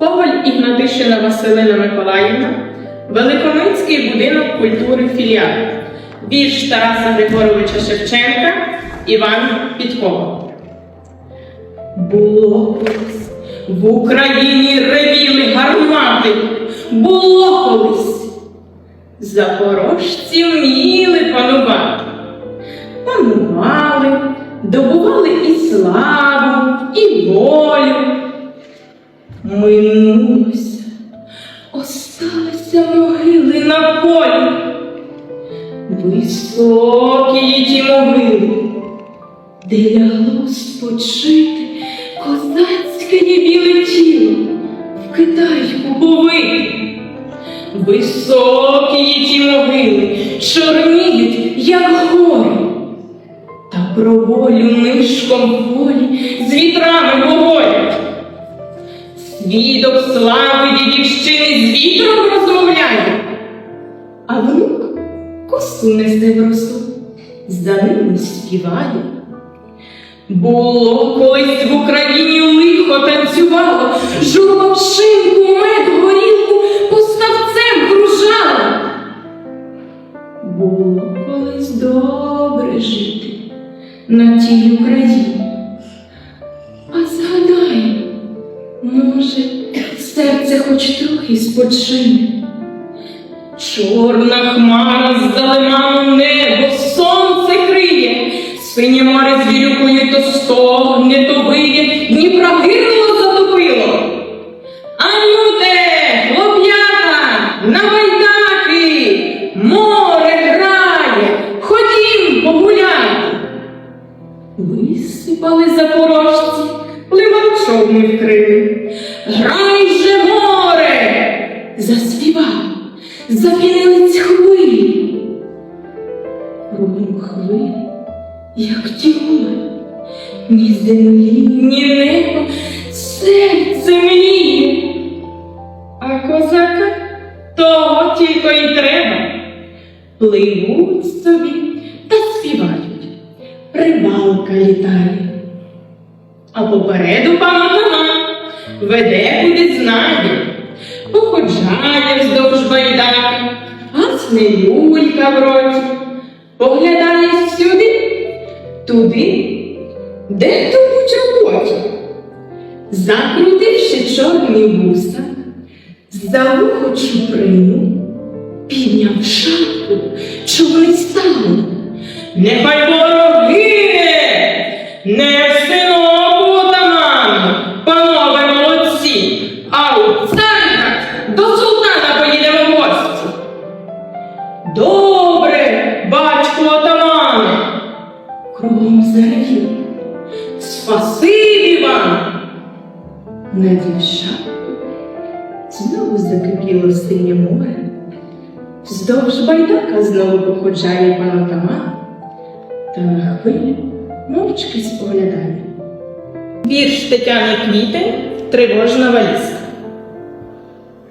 Коваль Ігнатишина Василина Миколаївна, Великоминський будинок культури філіал, вірш Тараса Григоровича Шевченка, Іван Підкова. Було колись в Україні ревіли гармати, було колись. Запорожці вміли панувати. Панували, добували і славу, і волю. Минулося, осталися могили на полі. Високі ті могили, де лягло спочити козацьке біле тіло в Китайку повити. Високі ті могили чорніють, як гори, та про волю нишком волі з вітрами говорять. Свідок слави дідівщини з вітром розмовляє, а внук косу несе в росу, за ними співає. Було колись в Україні лихо танцювало, журба пшинку, мед, горілку поставцем кружала. Було колись добре жити на тій Україні. Може, серце хоч трохи спочине. Чорна хмара з залиману небо, сонце криє, синє море з вірюкою то стогне, то запінились хвилі. Кругом хвилі, як тюли, ні землі, ні неба, серце мріє. А козака того тільки й треба. Пливуть собі та співають, рибалка літає. А попереду пан Атаман веде куди знає, походжає вздовж байдаки, гасне люлька в роті, поглядає сюди, туди, де будь роботі. Закрутивши чорні вуса, за вухо чуприну, підняв шапку, човни стали. Нехай ворог кругом заревів. Спасибі вам. Надів шапку, знову закипіло синє море. Вздовж байдака знову походжає пан отаман, та на хвилю мовчки споглядає. Вірш Тетяни Квітень Тривожна валізка.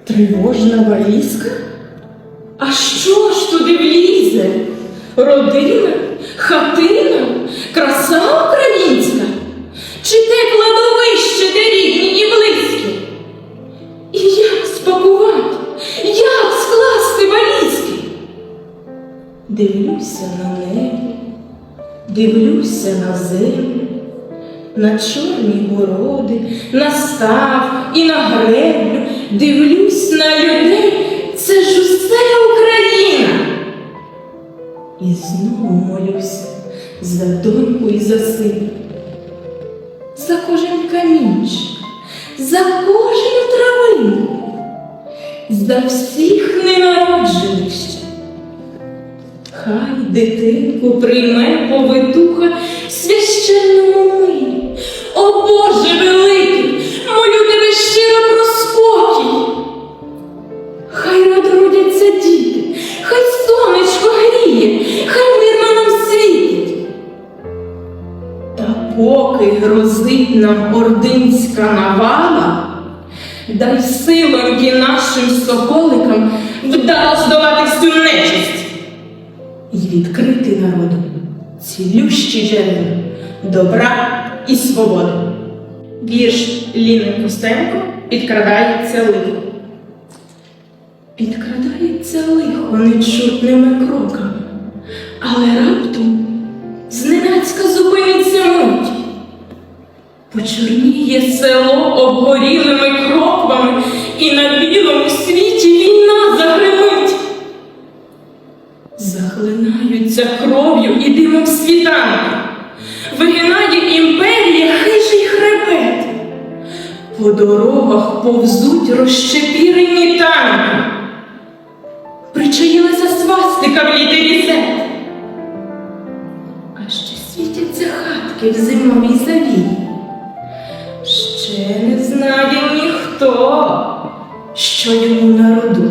Тривожна валізка? А що ж туди влізе? Родина, хатина, краса українська? Чи те кладовище, де рідні і близькі? І як спакувати, як скласти валізки? Дивлюся на небо, дивлюся на землю, на чорні городи, на став і на греблю, дивлюсь на людей, це ж усе Україна. І знову молюся за доньку за кожну травинку, за всіх ненароджених. Хай дитинку прийме повитуха священному мирі. О Боже поки грозить нам ординська навала, дай силоньки нашим соколикам вдало здолати всю нечисть і відкрити народу цілющі джерела добра і свободи. Вірш Ліни Костенко підкрадається лихо. Підкрадається лихо нечутними кроками, але раптом Почорніє село обгорілими кропами, і на білому світі війна загримить. Захлинаються кров'ю і димом світанки, вигинає імперія хижий хребет. По дорогах повзуть розщепірені танки. Причаїлася свастика в літері Z. А ще світяться хатки в зимовій завії. Що йому народу.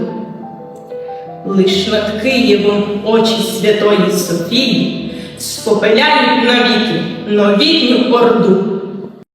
Лиш над Києвом очі святої Софії спопеляють навіки новітню орду.